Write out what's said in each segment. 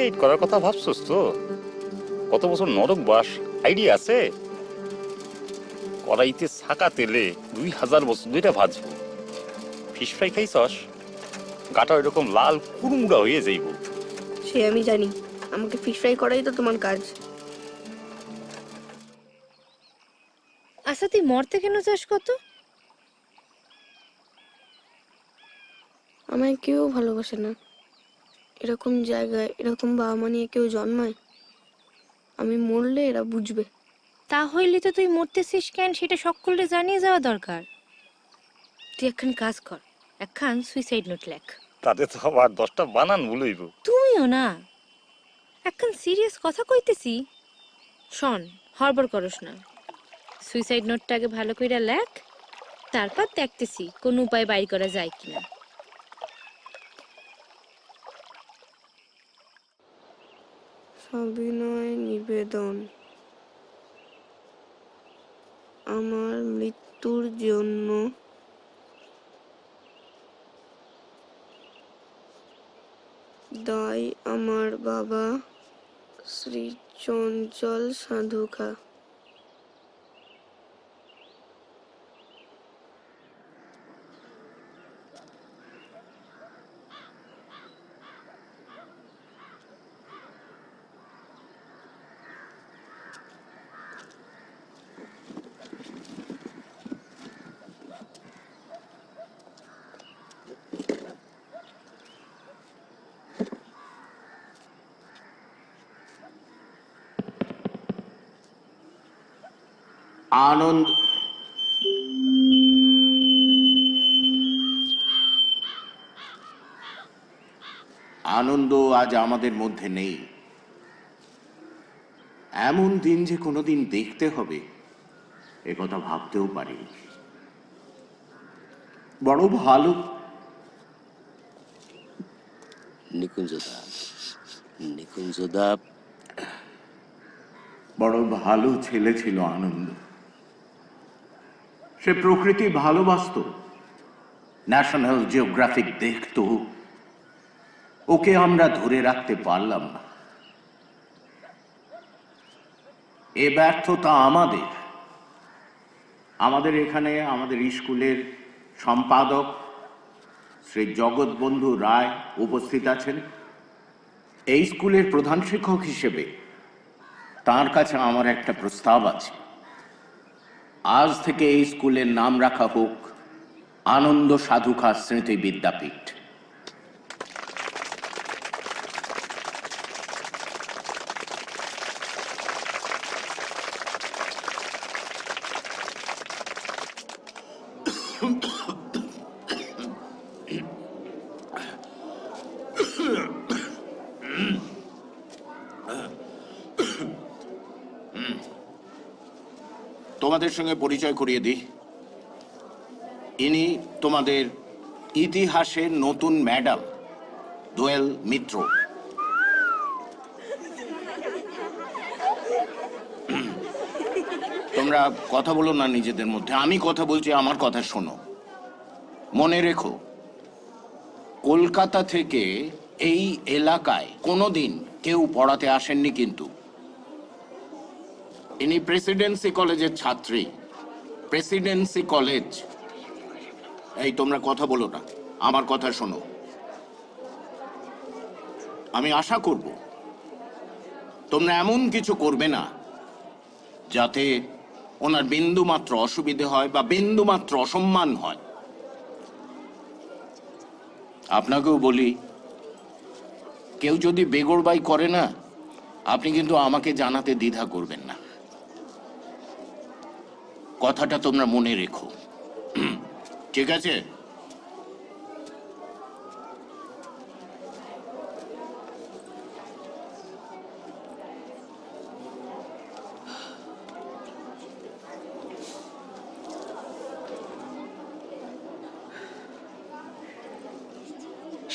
Suicide করার কথা ভাবছস তো? কত বছর নরক বাস আইডিয়া আছে? কড়াইতে ছাকা তেলে দুই হাজার বছর দুইটা ভাজবো। ফিশ ফ্রাই খাইছস? গাটা এরকম লাল কুড়মুড়া হয়ে যাইব। সে আমি জানি। আমাকে ফিশ ফ্রাই করাই তো তোমার কাজ। আচ্ছা তুই মরতে কেন চাস কত? আমায় কেউ ভালোবাসে না। এরকম জায়গায় এরকম বাবা মা নিয়ে কেউ জন্মায় আমি মরলে এরা বুঝবে। তা হইলে তো তুই মরতেছিস কেন সেটা সকলকে জানিয়ে যাওয়া দরকার। তুই একখান কাজ কর একখান সুইসাইড নোট লেখ। তাতে তো আবার দশটা বানান ভুলইব তুমিও না? একখান সিরিয়াস কথা কইতেছি। শোন হড়বড় করস না। সুইসাইড নোটটা আগে ভালো কইরা লেখ তারপর দেখতেছি কোন উপায় বাইর করা যায় কিনা। সবিনয় নিবেদন। আমার মৃত্যুর জন্য দায় আমার বাবা শ্রী চঞ্চল সাধুকা আনন্দ। আনন্দ আজ আমাদের মধ্যে নেই। এমন দিন যে কোনোদিন দেখতে হবে এ কথা ভাবতেও পারি বড় ভালো। নিকুঞ্জদা নিকুঞ্জদা বড় ভালো ছেলে ছিল আনন্দ। সে প্রকৃতি ভালোবাসত। ন্যাশনাল জিওগ্রাফিক দেখত। ওকে আমরা ধরে রাখতে পারলাম না। এ ব্যর্থতা আমাদের। আমাদের এখানে আমাদের স্কুলের সম্পাদক শ্রী জগৎবন্ধু রায় উপস্থিত আছেন। এই স্কুলের প্রধান শিক্ষক হিসেবে তার কাছে আমার একটা প্রস্তাব আছে। আজ থেকে এই স্কুলের নাম রাখা হোক আনন্দ সাধুকা স্মৃতি বিদ্যাপীঠ তোমাদের সঙ্গে পরিচয় করিয়ে দিই। ইনি তোমাদের ইতিহাসের নতুন ম্যাডাম, দোয়েল মিত্র। তোমরা কথা বলো না নিজেদের মধ্যে, আমি কথা বলছি, আমার কথা শোনো। মনে রেখো, কলকাতা থেকে এই এলাকায় কোনোদিন কেউ পড়াতে আসেননি কিন্তু। ইনি প্রেসিডেন্সি কলেজের ছাত্রী। প্রেসিডেন্সি কলেজ এই, তোমরা কথা বলো না। আমার কথা শোনো। আমি আশা করব, তোমরা এমন কিছু করবে না, যাতে ওনার বিন্দু মাত্র অসুবিধে হয় বা বিন্দু মাত্র অসম্মান হয়। আপনাকেও বলি, কেউ যদি বেগরবাই করে না, আপনি কিন্তু আমাকে জানাতে দ্বিধা করবেন না। কথাটা তোমরা মনে রেখো। ঠিক আছে?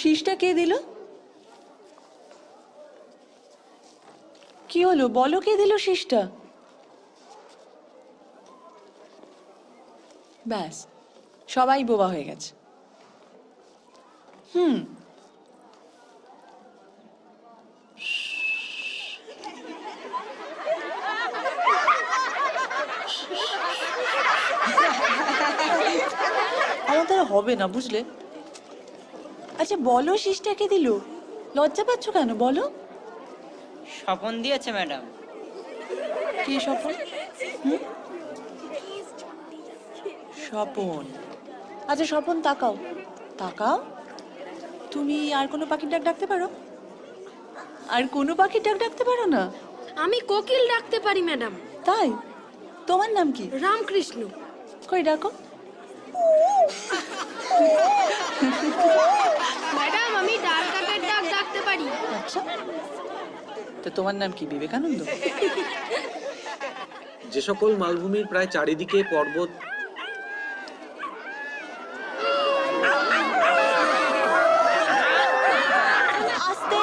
শীষটা কে দিল? কি হলো? বলো কে দিল শীষটা? ব্যাস সবাই বোবা হয়ে গেছে। হুম। আমার হবে না বুঝলে? আচ্ছা বলো শিষ্টাকে দিল? লজ্জা পাচ্ছ কেন বলো? স্বপন দিয়েছে ম্যাডাম। কি স্বপন? হুম? স্বপন। আচ্ছা স্বপন তাকাও। তাকাও। তুমি আর কোনো পাখির ডাক ডাকতে পারো? আর কোনো পাখির ডাক ডাকতে পারো না? আমি কোকিল ডাকতে পারি ম্যাডাম। তাই? তোমার নাম কি? রামকৃষ্ণ। কই ডাকো। ম্যাডাম আমি ডাল কাকের ডাক ডাকতে পারি। আচ্ছা। তো তোমার নাম কি বিবেকানন্দ? যে সকল মালভূমির প্রায় চারিদিকে পর্বত আস্তে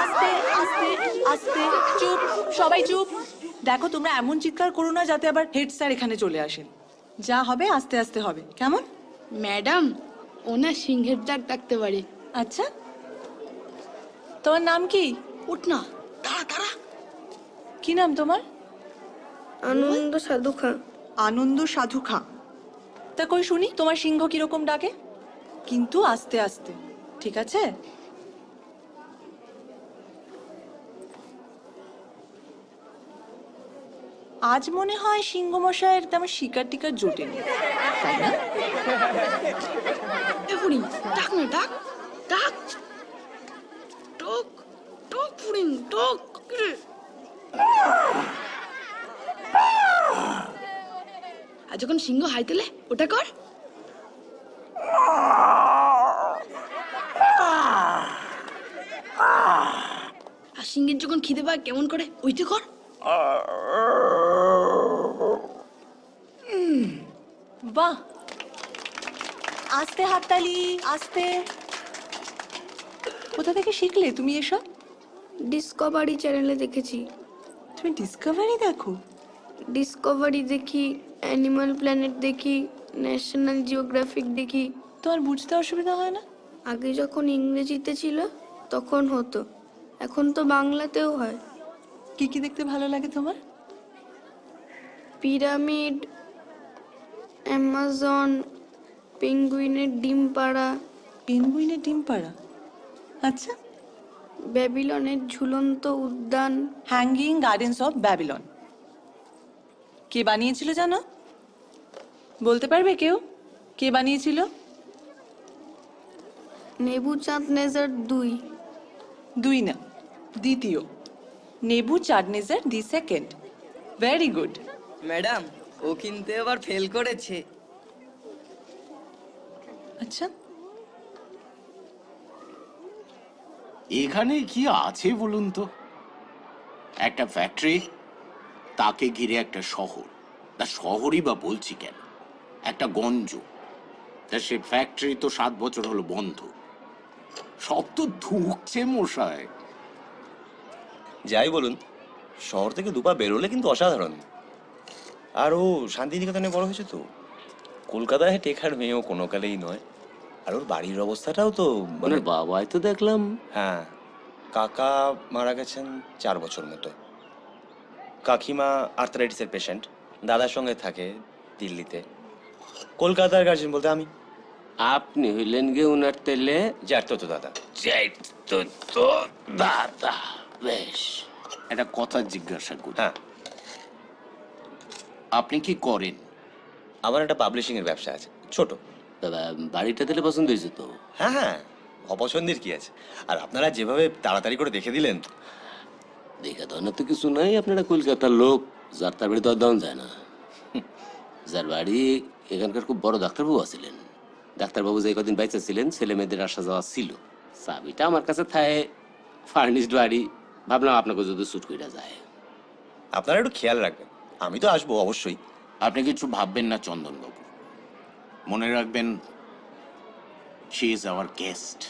আস্তে আস্তে আস্তে চুপ সবাই চুপ। দেখো তোমরা এমন চিৎকার করো না যাতে আবার হেড স্যার এখানে চলে আসেন। যা হবে আস্তে আস্তে হবে। কেমন? ম্যাডাম ওনার সিংহের ডাক ডাকতে পারি। আচ্ছা। তোমার নাম কি? উঠ না দাঁড়া দাঁড়া। কি নাম তোমার? আনন্দ সাধু খাঁ আনন্দ সাধু খাঁ তা কই শুনি তোমার সিংহ কীরকম ডাকে? কিন্তু আস্তে আস্তে। ঠিক আছে? আজ মনে হয় সিংহ মশাইয়ের তেমন শিকার টিকার ফুড়ি ডাক না, ডাক ডাক। টক টক ফুড়িং টক আর যখন সিংহ হাই তেলে ওটা কর। আর সিংহের যখন খিদে পায়, কেমন করে, ওইটা কর। বাহ। আস্তে হাততালি আস্তে। কোথা থেকে শিখলে তুমি এসব? ডিসকভারি চ্যানেলে দেখেছি। তুমি ডিসকভারি দেখো? ডিসকভারি দেখি অ্যানিমাল প্ল্যানেট দেখি ন্যাশনাল জিওগ্রাফিক দেখি। তোমার বুঝতে অসুবিধা হয় না? আগে যখন ইংরেজিতে ছিল তখন হতো। এখন তো বাংলাতেও হয়। কি কি দেখতে ভালো লাগে তোমার? পিরামিড অ্যামাজন পেঙ্গুইনের ডিম পাড়া। পেনগুইনের ডিম পাড়া? আচ্ছা। ব্যাবিলনের ঝুলন্ত উদ্যান। হ্যাঙ্গিং গার্ডেন্স অফ ব্যাবিলন কে বানিয়েছিল জানো? বলতে পারবে কেউ? কে বানিয়েছিল? নেবু চাঁদ নেজার দুই। দুই না দ্বিতীয়। Nebuchadnezzar the second. Very good madam ও কিন্তু এবার ফেল করেছে। আচ্ছা। এখানে কি আছে বলুন তো? একটা ফ্যাক্টরি তাকে ঘিরে একটা শহর। তা শহরই বা বলছি কেন? একটা গঞ্জ। তা সে ফ্যাক্টরি তো সাত বছর হলো বন্ধ। সব তো ধুকছে মশায়। যাই বলুন শহর থেকে দুপা বেরোলে কিন্তু অসাধারণ। আর ও শান্তিনিকেতনে বড় হয়েছে তো। কলকাতায় টেকার মেয়েও কোনো কালেই নয়। আর ওর বাড়ির অবস্থাটাও তো মানে বাবাই তো দেখলাম। হ্যাঁ কাকা মারা গেছেন চার বছর মতো। কাকিমা আর্থারাইটিসের পেশেন্ট দাদার সঙ্গে থাকে দিল্লিতে। কলকাতার গার্জেন বলতে আমি। আপনি হইলেন গে উনার তেলে যার তো দাদা। যাই তো তো দাদা বেশ। একটা কথা জিজ্ঞাসা করি। হ্যাঁ। আপনি কি করেন? আমার একটা পাবলিশিং এর ব্যবসা আছে ছোট। দাদা বাড়িটা তেলে পছন্দ হয়েছে তো? হ্যাঁ হ্যাঁ অপছন্দের কি আছে? আর আপনারা যেভাবে তাড়াতাড়ি করে দেখে দিলেন। দেখা দেওয়ার তো কিছু নাই আপনারা কলকাতার লোক যার তার বাড়ি তো আর যায় না। যার বাড়ি এখানকার খুব বড় ডাক্তারবাবু আছিলেন। ডাক্তারবাবু যে কদিন বাইচা ছিলেন ছেলে মেয়েদের আসা যাওয়া ছিল। চাবিটা আমার কাছে থাকে ফার্নিশড বাড়ি। ভাবলাম আপনাকে যদি শুট করে যায়। আপনারা একটু খেয়াল রাখবেন। আমি তো আসব অবশ্যই। আপনি কিছু ভাববেন না, চন্দনবাবু। মনে রাখবেন শি ইজ আওয়ার গেস্ট